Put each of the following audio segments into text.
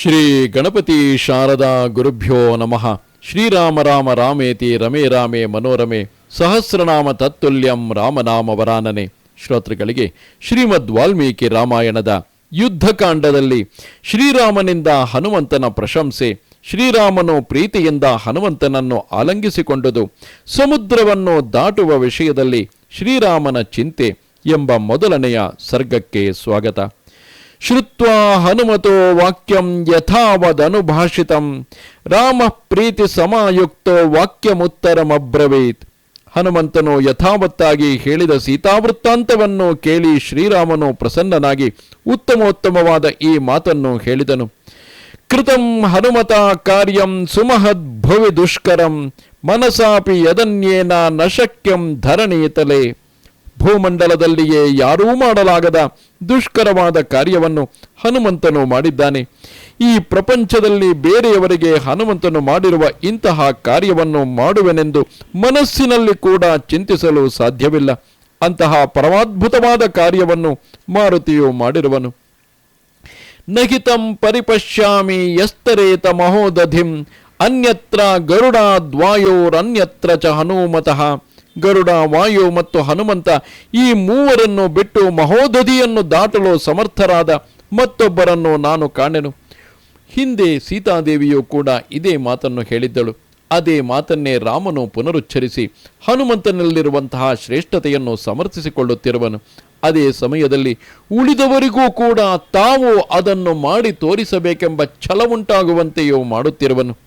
ಶ್ರೀ ಗಣಪತಿ ಶಾರದಾ ಗುರುಭ್ಯೋ ನಮಃ. ಶ್ರೀರಾಮ ರಾಮ ರಾಮೇತಿ ರಮೇ ರಾಮೇ ಮನೋರಮೆ. ಸಹಸ್ರನಾಮ ತತ್ತುಲ್ಯಂ ರಾಮನಾಮ ವರಾನನೆ. ಶ್ರೋತೃಗಳಿಗೆ ಶ್ರೀಮದ್ ವಾಲ್ಮೀಕಿ ರಾಮಾಯಣದ ಯುದ್ಧಕಾಂಡದಲ್ಲಿ ಶ್ರೀರಾಮನಿಂದ ಹನುಮಂತನ ಪ್ರಶಂಸೆ, ಶ್ರೀರಾಮನು ಪ್ರೀತಿಯಿಂದ ಹನುಮಂತನನ್ನು ಆಲಂಗಿಸಿಕೊಂಡುದು, ಸಮುದ್ರವನ್ನು ದಾಟುವ ವಿಷಯದಲ್ಲಿ ಶ್ರೀರಾಮನ ಚಿಂತೆ ಎಂಬ ಮೊದಲನೆಯ ಸರ್ಗಕ್ಕೆ ಸ್ವಾಗತ. ಶ್ರುತ್ವಾ ಹನುಮತೋ ವಾಕ್ಯಂ ಯಥಾವದನುಭಾಷಿತಂ. ರಾಮ ಪ್ರೀತಿ ಸಮಾಯುಕ್ತೋ ವಾಕ್ಯಮುತ್ತರಮಬ್ರವೀತ್. ಹನುಮಂತನು ಯಥಾವತ್ತಾಗಿ ಹೇಳಿದ ಸೀತಾವೃತ್ತಾಂತವನ್ನು ಕೇಳಿ ಶ್ರೀರಾಮನು ಪ್ರಸನ್ನನಾಗಿ ಉತ್ತಮೋತ್ತಮವಾದ ಈ ಮಾತನ್ನು ಹೇಳಿದನು. ಕೃತಂ ಹನುಮತ ಕಾರ್ಯಂ ಸುಮಹದ್ ಭುವಿ ದುಷ್ಕರಂ. ಮನಸಾಪಿ ಯದನ್ಯೇನ ನಶಕ್ಯಂ ಧರಣೀತಲೆ. ಭೂಮಂಡಲದಲ್ಲಿಯೇ ಯಾರೂ ಮಾಡಲಾಗದ ದುಷ್ಕರವಾದ ಕಾರ್ಯವನ್ನು ಹನುಮಂತನು ಮಾಡಿದ್ದಾನೆ. ಈ ಪ್ರಪಂಚದಲ್ಲಿ ಬೇರೆಯವರಿಗೆ ಹನುಮಂತನು ಮಾಡಿರುವ ಇಂತಹ ಕಾರ್ಯವನ್ನು ಮಾಡುವೆನೆಂದು ಮನಸ್ಸಿನಲ್ಲಿ ಕೂಡ ಚಿಂತಿಸಲು ಸಾಧ್ಯವಿಲ್ಲ. ಅಂತಹ ಪರಮಾದ್ಭುತವಾದ ಕಾರ್ಯವನ್ನು ಮಾರುತಿಯು ಮಾಡಿರುವನು. ನಹಿತಂ ಪರಿಪಶ್ಯಾಮಿ ಯಸ್ತರೇತ ಮಹೋದಧಿಂ, ಅನ್ಯತ್ರ ಗರುಡಾದ್ವಾಯೋರನ್ಯತ್ರ ಚ ಹನುಮತಃ. ಗರುಡ, ವಾಯು ಮತ್ತು ಹನುಮಂತ ಈ ಮೂವರನ್ನು ಬಿಟ್ಟು ಮಹೋದಧಿಯನ್ನು ದಾಟಲು ಸಮರ್ಥರಾದ ಮತ್ತೊಬ್ಬರನ್ನು ನಾನು ಕಾಣೆನು. ಹಿಂದೆ ಸೀತಾದೇವಿಯು ಕೂಡ ಇದೇ ಮಾತನ್ನು ಹೇಳಿದ್ದಳು. ಅದೇ ಮಾತನ್ನೇ ರಾಮನು ಪುನರುಚ್ಚರಿಸಿ ಹನುಮಂತನಲ್ಲಿರುವಂತಹ ಶ್ರೇಷ್ಠತೆಯನ್ನು ಸಮರ್ಥಿಸಿಕೊಳ್ಳುತ್ತಿರುವನು. ಅದೇ ಸಮಯದಲ್ಲಿ ಉಳಿದವರಿಗೂ ಕೂಡ ತಾವು ಅದನ್ನು ಮಾಡಿ ತೋರಿಸಬೇಕೆಂಬ ಛಲವುಂಟಾಗುವಂತೆಯೂ ಮಾಡುತ್ತಿರುವನು.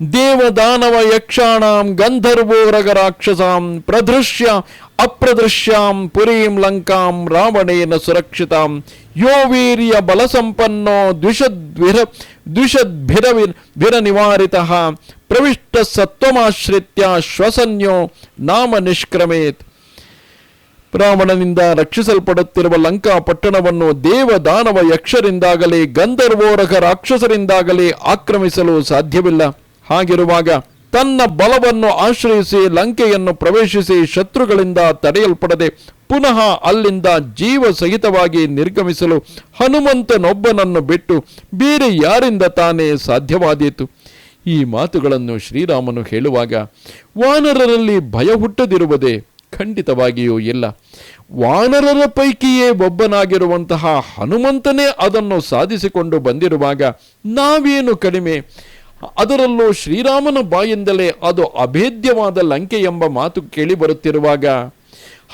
ದೇವದಾನವ ಯಕ್ಷಾಣಾಂ ಗಂಧರ್ವೋರಗ ರಾಕ್ಷಸಾಂ ಪ್ರದೃಶ್ಯ ಅಪ್ರದೃಶ್ಯಾಂ ಪುರೀಂ ಲಂಕಾಂ ರಾವಣೇನ ಸುರಕ್ಷಿತಾಂ. ಯೋ ವೀರ್ಯ ಬಲಸಂಪನ್ನೋ ದ್ವಿಷದ್ವಿರ ದ್ವಿಷದ್ಭಿರವಿ ಭಿರ ನಿವಾರಿತಃ ಪ್ರವಿಷ್ಟ ಸತ್ವಮಾಶ್ರಿತ್ಯ ಶ್ವಸನ್ಯೋ ನಾಮ ನಿಷ್ಕ್ರಮೇತ್. ರಾವಣನಿಂದ ರಕ್ಷಿಸಲ್ಪಡುತ್ತಿರುವ ಲಂಕಾ ಪಟ್ಟಣವನ್ನು ದೇವ ದಾನವ ಯಕ್ಷರಿಂದಾಗಲಿ ಗಂಧರ್ವೋರಗ ರಾಕ್ಷಸರಿಂದಾಗಲಿ ಆಕ್ರಮಿಸಲು ಸಾಧ್ಯವಿಲ್ಲ. ಹಾಗಿರುವಾಗ ತನ್ನ ಬಲವನ್ನು ಆಶ್ರಯಿಸಿ ಲಂಕೆಯನ್ನು ಪ್ರವೇಶಿಸಿ ಶತ್ರುಗಳಿಂದ ತಡೆಯಲ್ಪಡದೆ ಪುನಃ ಅಲ್ಲಿಂದ ಜೀವ ಸಹಿತವಾಗಿ ನಿರ್ಗಮಿಸಲು ಹನುಮಂತನೊಬ್ಬನನ್ನು ಬಿಟ್ಟು ಬೇರೆ ಯಾರಿಂದ ತಾನೇ ಸಾಧ್ಯವಾದೀತು? ಈ ಮಾತುಗಳನ್ನು ಶ್ರೀರಾಮನು ಹೇಳುವಾಗ, ವಾನರರಲ್ಲಿ ಭಯ ಹುಟ್ಟದಿರುವುದೇ ಖಂಡಿತವಾಗಿಯೂ ಇಲ್ಲ. ವಾನರರ ಪೈಕಿಯೇ ಒಬ್ಬನಾಗಿರುವಂತಹ ಹನುಮಂತನೇ ಅದನ್ನು ಸಾಧಿಸಿಕೊಂಡು ಬಂದಿರುವಾಗ ನಾವೇನು ಕಡಿಮೆ? ಅದರಲ್ಲೂ ಶ್ರೀರಾಮನ ಬಾಯಿಂದಲೇ ಅದು ಅಭೇದ್ಯವಾದ ಲಂಕೆ ಎಂಬ ಮಾತು ಕೇಳಿ ಬರುತ್ತಿರುವಾಗ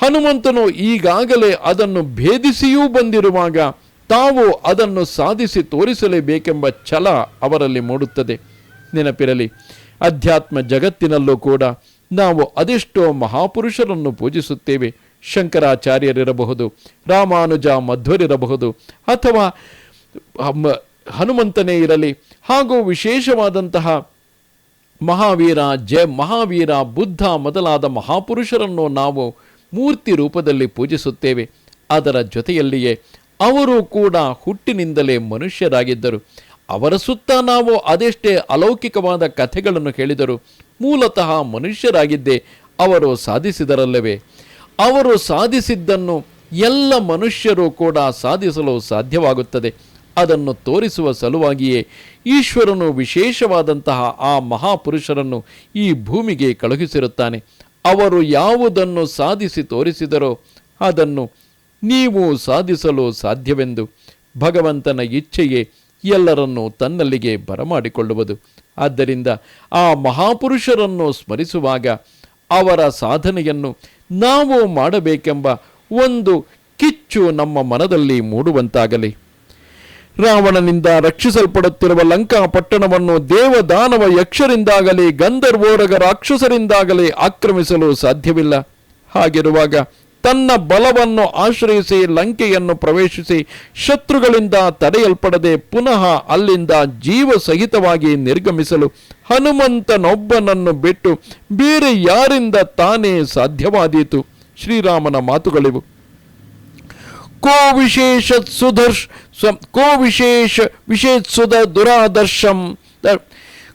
ಹನುಮಂತನು ಈಗಾಗಲೇ ಅದನ್ನು ಭೇದಿಸಿಯೂ ಬಂದಿರುವಾಗ ತಾವು ಅದನ್ನು ಸಾಧಿಸಿ ತೋರಿಸಲೇಬೇಕೆಂಬ ಛಲ ಅವರಲ್ಲಿ ಮೂಡುತ್ತದೆ. ನೆನಪಿರಲಿ, ಅಧ್ಯಾತ್ಮ ಜಗತ್ತಿನಲ್ಲೂ ಕೂಡ ನಾವು ಅದೆಷ್ಟೋ ಮಹಾಪುರುಷರನ್ನು ಪೂಜಿಸುತ್ತೇವೆ. ಶಂಕರಾಚಾರ್ಯರಿರಬಹುದು, ರಾಮಾನುಜ ಮಧ್ವರಿರಬಹುದು ಅಥವಾ ಹನುಮಂತನೇ ಇರಲಿ, ಹಾಗೂ ವಿಶೇಷವಾದಂತಹ ಮಹಾವೀರ, ಜಯ ಮಹಾವೀರ, ಬುದ್ಧ ಮೊದಲಾದ ಮಹಾಪುರುಷರನ್ನು ನಾವು ಮೂರ್ತಿ ರೂಪದಲ್ಲಿ ಪೂಜಿಸುತ್ತೇವೆ. ಅದರ ಜೊತೆಯಲ್ಲಿಯೇ ಅವರು ಕೂಡ ಹುಟ್ಟಿನಿಂದಲೇ ಮನುಷ್ಯರಾಗಿದ್ದರು. ಅವರ ಸುತ್ತ ನಾವು ಅದೆಷ್ಟೇ ಅಲೌಕಿಕವಾದ ಕಥೆಗಳನ್ನು ಕೇಳಿದರು ಮೂಲತಃ ಮನುಷ್ಯರಾಗಿದ್ದೇ ಅವರು ಸಾಧಿಸಿದರಲ್ಲವೇ? ಅವರು ಸಾಧಿಸಿದ್ದನ್ನು ಎಲ್ಲ ಮನುಷ್ಯರು ಕೂಡ ಸಾಧಿಸಲು ಸಾಧ್ಯವಾಗುತ್ತದೆ. ಅದನ್ನು ತೋರಿಸುವ ಸಲುವಾಗಿಯೇ ಈಶ್ವರನು ವಿಶೇಷವಾದಂತಹ ಆ ಮಹಾಪುರುಷರನ್ನು ಈ ಭೂಮಿಗೆ ಕಳುಹಿಸಿರುತ್ತಾನೆ. ಅವರು ಯಾವುದನ್ನು ಸಾಧಿಸಿ ತೋರಿಸಿದರೋ ಅದನ್ನು ನೀವು ಸಾಧಿಸಲು ಸಾಧ್ಯವೆಂದು ಭಗವಂತನ ಇಚ್ಛೆಯೇ ಎಲ್ಲರನ್ನೂ ತನ್ನಲ್ಲಿಗೆ ಬರಮಾಡಿಕೊಳ್ಳುವುದು. ಆದ್ದರಿಂದ ಆ ಮಹಾಪುರುಷರನ್ನು ಸ್ಮರಿಸುವಾಗ ಅವರ ಸಾಧನೆಯನ್ನು ನಾವು ಮಾಡಬೇಕೆಂಬ ಒಂದು ಕಿಚ್ಚು ನಮ್ಮ ಮನದಲ್ಲಿ ಮೂಡುವಂತಾಗಲಿ. ರಾವಣನಿಂದ ರಕ್ಷಿಸಲ್ಪಡುತ್ತಿರುವ ಲಂಕಾ ಪಟ್ಟಣವನ್ನು ದೇವದಾನವ ಯಕ್ಷರಿಂದಾಗಲಿ ಗಂಧರ್ವೋರಗ ರಾಕ್ಷಸರಿಂದಾಗಲಿ ಆಕ್ರಮಿಸಲು ಸಾಧ್ಯವಿಲ್ಲ. ಹಾಗಿರುವಾಗ ತನ್ನ ಬಲವನ್ನು ಆಶ್ರಯಿಸಿ ಲಂಕೆಯನ್ನು ಪ್ರವೇಶಿಸಿ ಶತ್ರುಗಳಿಂದ ತಡೆಯಲ್ಪಡದೆ ಪುನಃ ಅಲ್ಲಿಂದ ಜೀವ ಸಹಿತವಾಗಿ ನಿರ್ಗಮಿಸಲು ಹನುಮಂತನೊಬ್ಬನನ್ನು ಬಿಟ್ಟು ಬೇರೆ ಯಾರಿಂದ ತಾನೇ ಸಾಧ್ಯವಾದೀತು? ಶ್ರೀರಾಮನ ಮಾತುಗಳಿವು. ಕೋ ವಿಶೇಷ ಸ್ವ- ಕೋ ವಿಶೇಷ ವಿಶೇಷುದ ದುರಾದರ್ಶಂ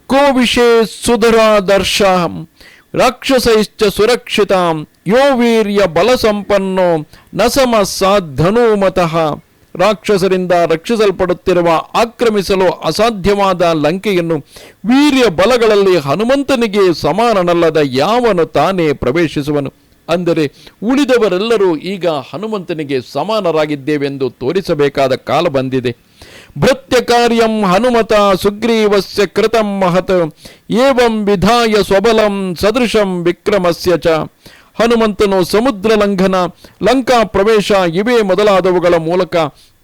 ಕೋವಿಶೇಷ ಸುಧರಾದರ್ಶಂ ರಾಕ್ಷಸೈಶ್ಚ ಸುರಕ್ಷಿತಾಂ ಯೋ ವೀರ್ಯ ಬಲಸಂಪನ್ನೋ ನ ಸಮಸ್ಸಾಧನೂಮತಃ ರಾಕ್ಷಸರಿಂದ ರಕ್ಷಿಸಲ್ಪಡುತ್ತಿರುವ ಆಕ್ರಮಿಸಲು ಅಸಾಧ್ಯವಾದ ಲಂಕೆಯನ್ನು ವೀರ್ಯ ಬಲಗಳಲ್ಲಿ ಹನುಮಂತನಿಗೆ ಸಮಾನನಲ್ಲದ ಯಾವನು ತಾನೇ ಪ್ರವೇಶಿಸುವನು. ಅಂದರೆ ಉಳಿದವರೆಲ್ಲರೂ ಈಗ ಹನುಮಂತನಿಗೆ ಸಮಾನರಾಗಿದ್ದೇವೆಂದು ತೋರಿಸಬೇಕಾದ ಕಾಲ ಬಂದಿದೆ. ಭೃತ್ಯ ಕಾರ್ಯಂ ಹನುಮತ ಸುಗ್ರೀವಸ್ಯ ಕೃತಂ ಮಹತ್, ಏವಂ ವಿಧಾಯ ಸ್ವಬಲಂ ಸದೃಶಂ ವಿಕ್ರಮಸ್ಯ ಚ. ಹನುಮಂತನು ಸಮುದ್ರ ಲಂಘನ ಲಂಕಾ ಪ್ರವೇಶ ಇವೇ ಮೊದಲಾದವುಗಳ ಮೂಲಕ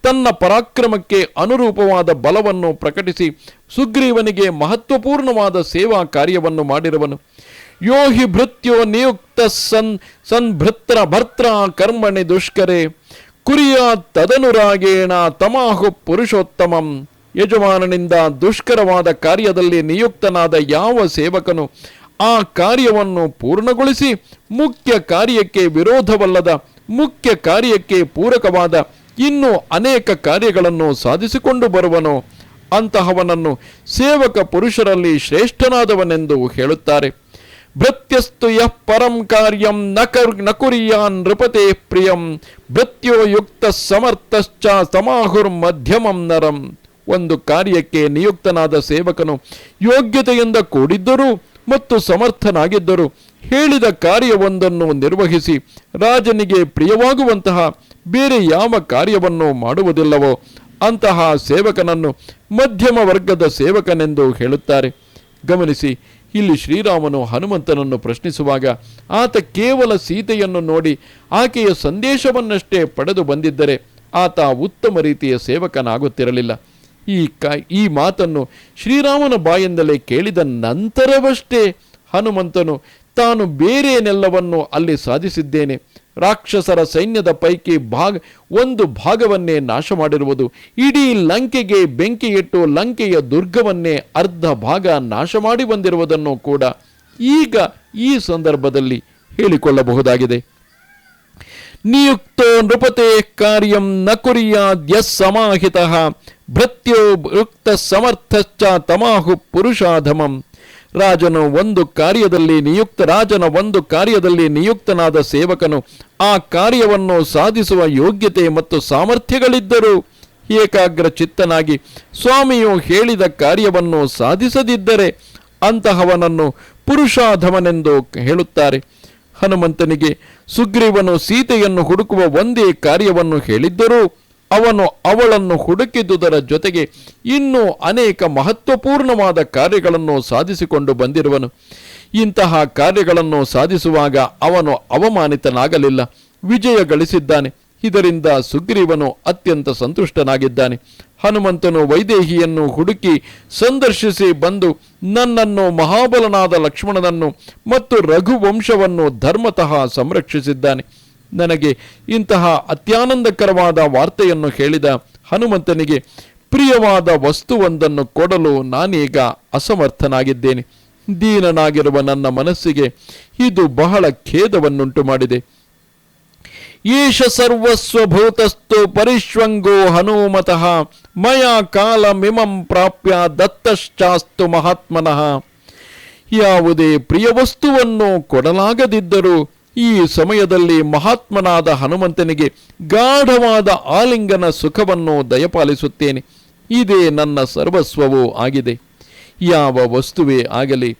ತನ್ನ ಪರಾಕ್ರಮಕ್ಕೆ ಅನುರೂಪವಾದ ಬಲವನ್ನು ಪ್ರಕಟಿಸಿ ಸುಗ್ರೀವನಿಗೆ ಮಹತ್ವಪೂರ್ಣವಾದ ಸೇವಾ ಕಾರ್ಯವನ್ನು ಮಾಡಿರುವನು ಯೋ ಹಿ ಭೃತ್ಯೋ ನಿಯುಕ್ತ ಸನ್ ಸನ್ಭೃತ್ರ ಭರ್ತ್ರ ಕರ್ಮಣಿ ದುಷ್ಕರೆ ಕುರಿಯ ತದನುರಾಗೇಣ ತಮಾಹು ಪುರುಷೋತ್ತಮಂ. ಯಜಮಾನನಿಂದ ದುಷ್ಕರವಾದ ಕಾರ್ಯದಲ್ಲಿ ನಿಯುಕ್ತನಾದ ಯಾವ ಸೇವಕನು ಆ ಕಾರ್ಯವನ್ನು ಪೂರ್ಣಗೊಳಿಸಿ ಮುಖ್ಯ ಕಾರ್ಯಕ್ಕೆ ವಿರೋಧವಲ್ಲದ ಮುಖ್ಯ ಕಾರ್ಯಕ್ಕೆ ಪೂರಕವಾದ ಇನ್ನೂ ಅನೇಕ ಕಾರ್ಯಗಳನ್ನು ಸಾಧಿಸಿಕೊಂಡು ಬರುವನು. ಅಂತಹವನನ್ನು ಸೇವಕ ಪುರುಷರಲ್ಲಿ ಶ್ರೇಷ್ಠನಾದವನೆಂದು ಹೇಳುತ್ತಾರೆ. ಭೃತ್ಯಸ್ತು ಯಃ ಪರಂ ಕಾರ್ಯಂ ನಕರ್ ನಕುರಿಯಾನ್ ನೃಪತೆ ಪ್ರಿಯಂ ಭೃತ್ಯೋ ಯುಕ್ತ ಸಮರ್ಥಶ್ಚ ಸಮಾಹುರ್ ಮಧ್ಯಮಂ ನರಂ. ಒಂದು ಕಾರ್ಯಕ್ಕೆ ನಿಯುಕ್ತನಾದ ಸೇವಕನು ಯೋಗ್ಯತೆಯಿಂದ ಕೂಡಿದ್ದರೂ ಮತ್ತು ಸಮರ್ಥನಾಗಿದ್ದರು ಹೇಳಿದ ಕಾರ್ಯವೊಂದನ್ನು ನಿರ್ವಹಿಸಿ ರಾಜನಿಗೆ ಪ್ರಿಯವಾಗುವಂತಹ ಬೇರೆ ಯಾವ ಕಾರ್ಯವನ್ನು ಮಾಡುವುದಿಲ್ಲವೋ ಅಂತಹ ಸೇವಕನನ್ನು ಮಧ್ಯಮ ವರ್ಗದ ಸೇವಕನೆಂದು ಹೇಳುತ್ತಾರೆ. ಗಮನಿಸಿ ಇಲ್ಲಿ ಶ್ರೀರಾಮನು ಹನುಮಂತನನ್ನು ಪ್ರಶ್ನಿಸುವಾಗ, ಆತ ಕೇವಲ ಸೀತೆಯನ್ನು ನೋಡಿ ಆಕೆಯ ಸಂದೇಶವನ್ನಷ್ಟೇ ಪಡೆದು ಬಂದಿದ್ದರೆ ಆತ ಉತ್ತಮ ರೀತಿಯ ಸೇವಕನಾಗುತ್ತಿರಲಿಲ್ಲ. ಈ ಕ, ಈ ಮಾತನ್ನು ಶ್ರೀರಾಮನ ಬಾಯಿಂದಲೇ ಕೇಳಿದ ನಂತರವಷ್ಟೇ ಹನುಮಂತನು ತಾನು ಬೇರೇನೆಲ್ಲವನ್ನು ಅಲ್ಲಿ ಸಾಧಿಸಿದ್ದೇನೆ. ರಾಕ್ಷಸರ ಸೈನ್ಯದ ಪೈಕಿ ಭಾಗ, ಒಂದು ಭಾಗವನ್ನೇ ನಾಶ ಮಾಡಿರುವುದು. ಇಡೀ ಲಂಕೆಗೆ ಬೆಂಕಿಯಿಟ್ಟು ಲಂಕೆಯ ದುರ್ಗವನ್ನೇ ಅರ್ಧ ಭಾಗ ನಾಶ ಮಾಡಿ ಬಂದಿರುವುದನ್ನು ಕೂಡ ಈಗ ಈ ಸಂದರ್ಭದಲ್ಲಿ ಹೇಳಿಕೊಳ್ಳಬಹುದಾಗಿದೆ. ನಿಯುಕ್ತೋ ನೃಪತೆ ಕಾರ್ಯಂ ನ ಸಮಹಿತಃ ಸಮಾಹಿತ ಭೃತ್ಯೋ ಸಮರ್ಥಶ್ಚ ತಮಾಹು ಪುರುಷಾಧಮಂ. ರಾಜನು ಒಂದು ಕಾರ್ಯದಲ್ಲಿ ನಿಯುಕ್ತ, ರಾಜನ ಒಂದು ಕಾರ್ಯದಲ್ಲಿ ನಿಯುಕ್ತನಾದ ಸೇವಕನು ಆ ಕಾರ್ಯವನ್ನು ಸಾಧಿಸುವ ಯೋಗ್ಯತೆ ಮತ್ತು ಸಾಮರ್ಥ್ಯಗಳಿದ್ದರೂ. ಏಕಾಗ್ರ ಚಿತ್ತನಾಗಿ ಸ್ವಾಮಿಯು ಹೇಳಿದ ಕಾರ್ಯವನ್ನು ಸಾಧಿಸದಿದ್ದರೆ ಅಂತಹವನನ್ನು ಪುರುಷಾಧಮನೆಂದು ಹೇಳುತ್ತಾರೆ. ಹನುಮಂತನಿಗೆ ಸುಗ್ರೀವನು ಸೀತೆಯನ್ನು ಹುಡುಕುವ ಒಂದೇ ಕಾರ್ಯವನ್ನು ಹೇಳಿದ್ದರೂ. ಅವನು ಅವಳನ್ನು ಹುಡುಕಿದುದರ ಜೊತೆಗೆ ಇನ್ನೂ ಅನೇಕ ಮಹತ್ವಪೂರ್ಣವಾದ ಕಾರ್ಯಗಳನ್ನು ಸಾಧಿಸಿಕೊಂಡು ಬಂದಿರುವನು. ಇಂತಹ ಕಾರ್ಯಗಳನ್ನು ಸಾಧಿಸುವಾಗ ಅವನು ಅವಮಾನಿತನಾಗಲಿಲ್ಲ. ವಿಜಯ ಗಳಿಸಿದ್ದಾನೆ. ಇದರಿಂದ ಸುಗ್ರೀವನು ಅತ್ಯಂತ ಸಂತುಷ್ಟನಾಗಿದ್ದಾನೆ. ಹನುಮಂತನು ವೈದೇಹಿಯನ್ನು ಹುಡುಕಿ ಸಂದರ್ಶಿಸಿ ಬಂದು ನನ್ನನ್ನು ಮಹಾಬಲನಾದ ಲಕ್ಷ್ಮಣನನ್ನು ಮತ್ತು ರಘುವಂಶವನ್ನು ಧರ್ಮತಃ ಸಂರಕ್ಷಿಸಿದ್ದಾನೆ. ನನಗೆ ಇಂತಹ ಅತ್ಯಾನಂದಕರವಾದ ವಾರ್ತೆಯನ್ನು ಹೇಳಿದ ಹನುಮಂತನಿಗೆ, ಪ್ರಿಯವಾದ ವಸ್ತುವೊಂದನ್ನು ಕೊಡಲು ನಾನೀಗ ಅಸಮರ್ಥನಾಗಿದ್ದೇನೆ. ದೀನನಾಗಿರುವ ನನ್ನ ಮನಸ್ಸಿಗೆ ಇದು ಬಹಳ ಖೇದವನ್ನುಂಟು ಮಾಡಿದೆ. ಈಶ ಸರ್ವಸ್ವಭೂತಸ್ತು ಪರಿಶ್ವಂಗೋ ಹನುಮತಃ, ಮಯ ಕಾಲಮಿಮಂ ಪ್ರಾಪ್ಯ ದತ್ತಶ್ಚಾಸ್ತು ಮಹಾತ್ಮನಃ. ಯಾವುದೇ ಪ್ರಿಯ ವಸ್ತುವನ್ನು ಕೊಡಲಾಗದಿದ್ದರೂ ಈ ಸಮಯದಲ್ಲಿ ಮಹಾತ್ಮನಾದ ಹನುಮಂತನಿಗೆ ಗಾಢವಾದ ಆಲಿಂಗನ ಸುಖವನ್ನು ದಯಪಾಲಿಸುತ್ತೇನೆ. ಇದೇ ನನ್ನ ಸರ್ವಸ್ವವೂ ಆಗಿದೆ. ಯಾವ ವಸ್ತುವೇ ಆಗಲಿ,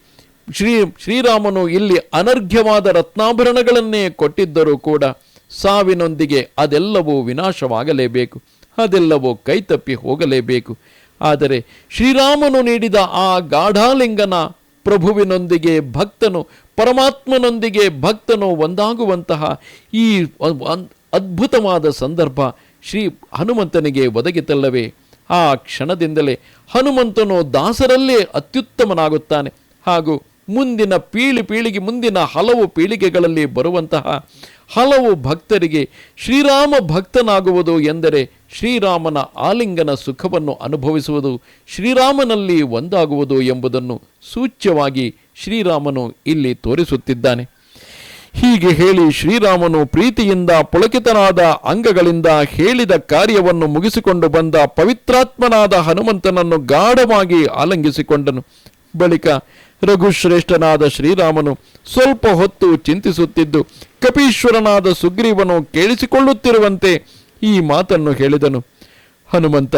ಶ್ರೀ, ಶ್ರೀರಾಮನು ಇಲ್ಲಿ ಅನರ್ಘ್ಯವಾದ ರತ್ನಾಭರಣಗಳನ್ನೇ ಕೊಟ್ಟಿದ್ದರೂ ಕೂಡ ಸಾವಿನೊಂದಿಗೆ ಅದೆಲ್ಲವೂ ವಿನಾಶವಾಗಲೇಬೇಕು, ಅದೆಲ್ಲವೂ ಕೈತಪ್ಪಿ ಹೋಗಲೇಬೇಕು. ಆದರೆ ಶ್ರೀರಾಮನು ನೀಡಿದ ಆ ಗಾಢಾಲಿಂಗನ ಪ್ರಭುವಿನೊಂದಿಗೆ ಭಕ್ತನು ಪರಮಾತ್ಮನೊಂದಿಗೆ ಭಕ್ತನು ಒಂದಾಗುವಂತಹ ಈ ಅದ್ಭುತವಾದ ಸಂದರ್ಭ ಶ್ರೀ ಹನುಮಂತನಿಗೆ ಒದಗಿತಲ್ಲವೇ ಆ ಕ್ಷಣದಿಂದಲೇ ಹನುಮಂತನು ದಾಸರಲ್ಲೇ ಅತ್ಯುತ್ತಮನಾಗುತ್ತಾನೆ. ಹಾಗೂ ಮುಂದಿನ ಪೀಳಿ ಪೀಳಿಗೆ, ಮುಂದಿನ ಹಲವು ಪೀಳಿಗೆಗಳಲ್ಲಿ ಬರುವಂತಹ ಹಲವು ಭಕ್ತರಿಗೆ ಶ್ರೀರಾಮ ಭಕ್ತನಾಗುವುದು ಎಂದರೆ ಶ್ರೀರಾಮನ ಆಲಿಂಗನ ಸುಖವನ್ನು ಅನುಭವಿಸುವುದು, ಶ್ರೀರಾಮನಲ್ಲಿ ಒಂದಾಗುವುದು ಎಂಬುದನ್ನು ಸೂಚ್ಯವಾಗಿ ಶ್ರೀರಾಮನು ಇಲ್ಲಿ ತೋರಿಸುತ್ತಿದ್ದಾನೆ. ಹೀಗೆ ಹೇಳಿ ಶ್ರೀರಾಮನು ಪ್ರೀತಿಯಿಂದ ಪುಳಕಿತನಾದ ಅಂಗಗಳಿಂದ ಹೇಳಿದ ಕಾರ್ಯವನ್ನು ಮುಗಿಸಿಕೊಂಡು ಬಂದ ಪವಿತ್ರಾತ್ಮನಾದ ಹನುಮಂತನನ್ನು ಗಾಢವಾಗಿ ಆಲಂಗಿಸಿಕೊಂಡನು. ಬಳಿಕ ರಘುಶ್ರೇಷ್ಠನಾದ ಶ್ರೀರಾಮನು ಸ್ವಲ್ಪ ಹೊತ್ತು ಚಿಂತಿಸುತ್ತಿದ್ದು ಕಪೀಶ್ವರನಾದ ಸುಗ್ರೀವನು ಕೇಳಿಸಿಕೊಳ್ಳುತ್ತಿರುವಂತೆ ಈ ಮಾತನ್ನು ಹೇಳಿದನು. ಹನುಮಂತ,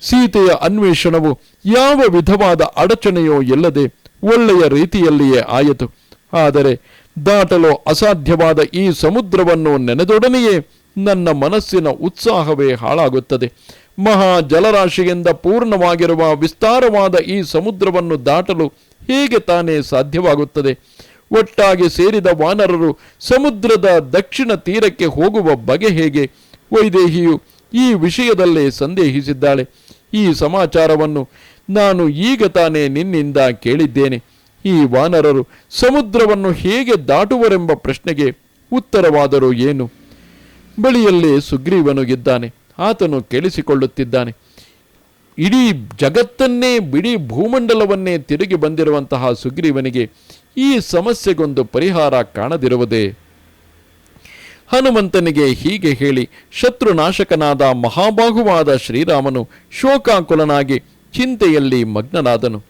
ಸೀತೆಯ ಅನ್ವೇಷಣವು ಯಾವ ವಿಧವಾದ ಅಡಚಣೆಯೋ ಇಲ್ಲದೆ ಒಳ್ಳೆಯ ರೀತಿಯಲ್ಲಿಯೇ ಆಯಿತು. ಆದರೆ ದಾಟಲು ಅಸಾಧ್ಯವಾದ ಈ ಸಮುದ್ರವನ್ನು ನೆನೆದೊಡನೆಯೇ ನನ್ನ ಮನಸ್ಸಿನ ಉತ್ಸಾಹವೇ ಹಾಳಾಗುತ್ತದೆ. ಮಹಾ ಜಲರಾಶಿಯಿಂದ ಪೂರ್ಣವಾಗಿರುವ ವಿಸ್ತಾರವಾದ ಈ ಸಮುದ್ರವನ್ನು ದಾಟಲು ಹೇಗೆ ತಾನೇ ಸಾಧ್ಯವಾಗುತ್ತದೆ? ಒಟ್ಟಾಗಿ ಸೇರಿದ ವಾನರರು ಸಮುದ್ರದ ದಕ್ಷಿಣ ತೀರಕ್ಕೆ ಹೋಗುವ ಬಗೆ ಹೇಗೆ? ವೈದೇಹಿಯು ಈ ವಿಷಯದಲ್ಲೇ ಸಂದೇಹಿಸಿದ್ದಾಳೆ. ಈ ಸಮಾಚಾರವನ್ನು ನಾನು ಈಗ ತಾನೇ ನಿನ್ನಿಂದ ಕೇಳಿದ್ದೇನೆ. ಈ ವಾನರರು ಸಮುದ್ರವನ್ನು ಹೇಗೆ ದಾಟುವರೆಂಬ ಪ್ರಶ್ನೆಗೆ ಉತ್ತರವಾದರೂ ಏನು? ಬಳಿಯಲ್ಲೇ ಸುಗ್ರೀವನು ಇದ್ದಾನೆ. ಆತನು ಕೇಳಿಸಿಕೊಳ್ಳುತ್ತಿದ್ದಾನೆ. ಇಡೀ ಜಗತ್ತನ್ನೇ, ಬಿಡಿ ಭೂಮಂಡಲವನ್ನೇ ತಿರುಗಿ ಬಂದಿರುವಂತಹ ಸುಗ್ರೀವನಿಗೆ ಈ ಸಮಸ್ಯೆಗೊಂದು ಪರಿಹಾರ ಕಾಣದಿರುವುದೇ? ಹನುಮಂತನಿಗೆ ಹೀಗೆ ಹೇಳಿ ಶತ್ರುನಾಶಕನಾದ ಮಹಾಬಾಹುವಾದ ಶ್ರೀರಾಮನು ಶೋಕಾಕುಲನಾಗಿ ಚಿಂತೆಯಲ್ಲಿ ಮಗ್ನನಾದನು.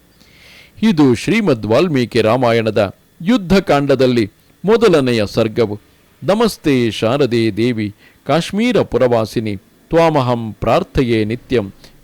ಇದು ಶ್ರೀಮದ್ ವಾಲ್ಮೀಕಿ ರಾಮಾಯಣದ ಯುದ್ಧಕಾಂಡದಲ್ಲಿ ಮೊದಲನೆಯ ಸರ್ಗವು. ನಮಸ್ತೆ ಶಾರದೆ ದೇವಿ, ಕಾಶ್ಮೀರ ಪುರವಾಸಿನಿ, ತ್ವಾಮಹಂ ಪ್ರಾರ್ಥೆಯೇ ನಿತ್ಯಂ.